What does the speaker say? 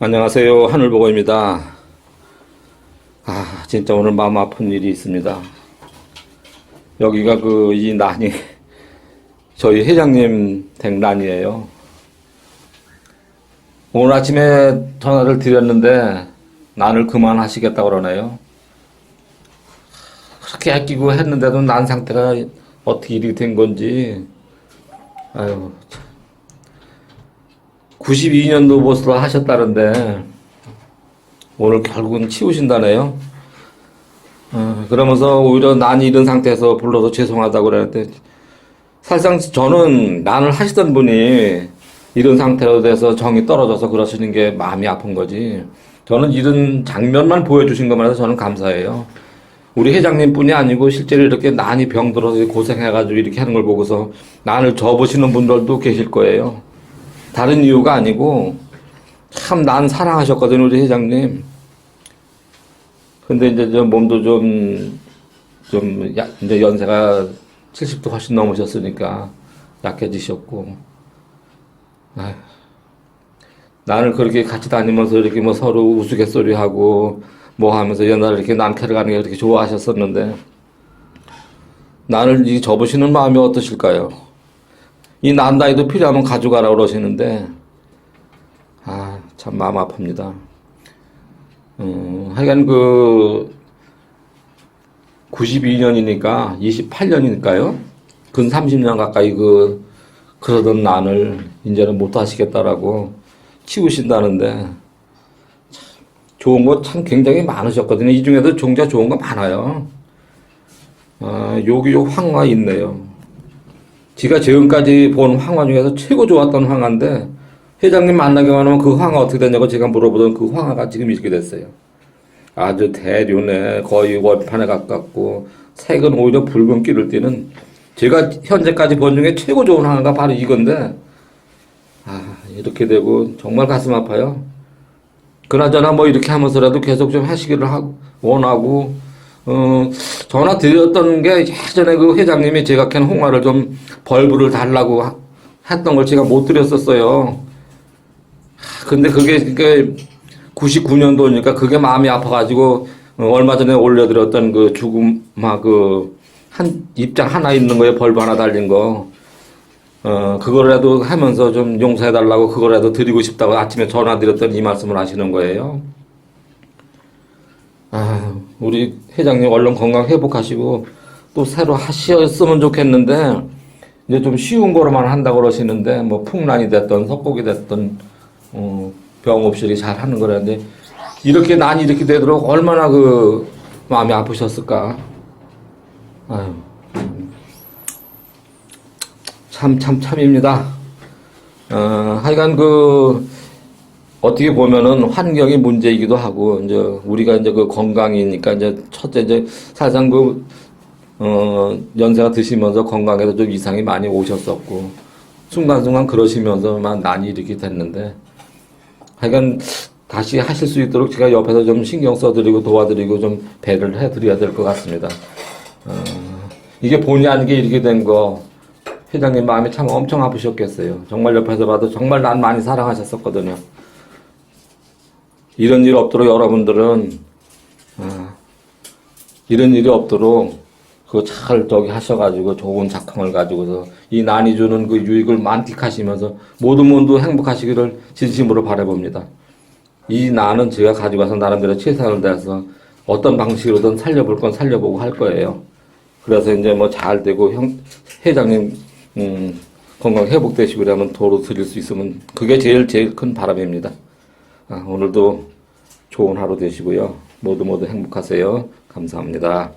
안녕하세요. 하늘보고입니다. 아, 진짜 오늘 마음 아픈 일이 있습니다. 여기가 그, 이 난이, 저희 회장님 댁 난이에요. 오늘 아침에 전화를 드렸는데, 난을 그만하시겠다고 그러네요. 그렇게 아끼고 했는데도 난 상태가 어떻게 이렇게 된 건지, 아유, 92년도 보수를 하셨다는데 오늘 결국은 치우신다네요. 어, 그러면서 오히려 난이 이런 상태에서 불러서 죄송하다고 그랬는데 사실상 저는 난을 하시던 분이 이런 상태로 돼서 정이 떨어져서 그러시는 게 마음이 아픈 거지. 저는 이런 장면만 보여주신 것만 해도 저는 감사해요. 우리 회장님 뿐이 아니고 실제로 이렇게 난이 병들어서 고생해가지고 이렇게 하는 걸 보고서 난을 접으시는 분들도 계실 거예요. 다른 이유가 아니고 참 난 사랑하셨거든요 우리 회장님. 근데 이제 저 몸도 좀좀 이제 연세가 70도 훨씬 넘으셨으니까 약해지셨고 나는 그렇게 같이 다니면서 이렇게 뭐 서로 우스갯소리 하고 뭐 하면서 옛날에 이렇게 남캐를 가는 게 그렇게 좋아하셨었는데 나를 이 접으시는 마음이 어떠실까요? 이 난다이도 필요하면 가져가라 그러시는데 아 참 마음 아픕니다. 음, 하여간 그 92년이니까 28년이니까요. 근 30년 가까이 그 그러던 난을 이제는 못 하시겠다라고 치우신다는데 참 좋은 거 참 굉장히 많으셨거든요. 이 중에도 종자 좋은 거 많아요. 아, 여기 요 황화 있네요. 제가 지금까지 본 황화 중에서 최고 좋았던 황화인데 회장님 만나게 하면 그 황화 어떻게 됐냐고 제가 물어보던 그 황화가 지금 이렇게 됐어요. 아주 대륜에 거의 월판에 가깝고 색은 오히려 붉은기를 띠는 제가 현재까지 본 중에 최고 좋은 황화가 바로 이건데 아 이렇게 되고 정말 가슴 아파요. 그나저나 뭐 이렇게 하면서라도 계속 좀 하시기를 하고 원하고 어 전화 드렸던 게 예전에 그 회장님이 제가 캔 홍화를 좀 벌브를 달라고 하- 했던 걸 제가 못 드렸었어요. 하, 근데 그게 그게 99년도니까 그게 마음이 아파가지고 어, 얼마 전에 올려드렸던 그 죽음화 그한 입장 하나 있는 거에 벌브 하나 달린 거. 어, 그거라도 하면서 좀 용서해달라고 그거라도 드리고 싶다고 아침에 전화 드렸더니 이 말씀을 하시는 거예요. 아, 우리 회장님 얼른 건강 회복하시고 또 새로 하셨으면 좋겠는데 이제 좀 쉬운 거로만 한다고 그러시는데 뭐 풍란이 됐던 석곡이 됐던 어, 병 없이 잘 하는 거라는데 이렇게 난이 이렇게 되도록 얼마나 그 마음이 아프셨을까. 아유. 참, 참, 참입니다. 어, 하여간 그, 어떻게 보면은 환경이 문제이기도 하고, 이제 우리가 이제 그 건강이니까 이제 첫째 이제 사실상 그, 어, 연세가 드시면서 건강에도 좀 이상이 많이 오셨었고, 순간순간 그러시면서만 난이 이렇게 됐는데, 하여간 다시 하실 수 있도록 제가 옆에서 좀 신경 써드리고 도와드리고 좀 배를 해드려야 될 것 같습니다. 어, 이게 본의 아니게 이렇게 된 거, 회장님 마음이 참 엄청 아프셨겠어요. 정말 옆에서 봐도 정말 난 많이 사랑하셨었거든요. 이런 일 없도록 여러분들은 아, 이런 일이 없도록 그잘 저기 하셔가지고 좋은 작품을 가지고서 이 난이 주는 그 유익을 만끽하시면서 모든 분도 행복하시기를 진심으로 바라봅니다. 이 난은 제가 가지고 와서 나름대로 최선을 다해서 어떤 방식으로든 살려볼 건 살려보고 할 거예요. 그래서 이제 뭐 잘 되고 형 회장님 음, 건강 회복되시고 그러면 도로 드릴 수 있으면 그게 제일 제일 큰 바람입니다. 아, 오늘도 좋은 하루 되시고요. 모두 모두 행복하세요. 감사합니다.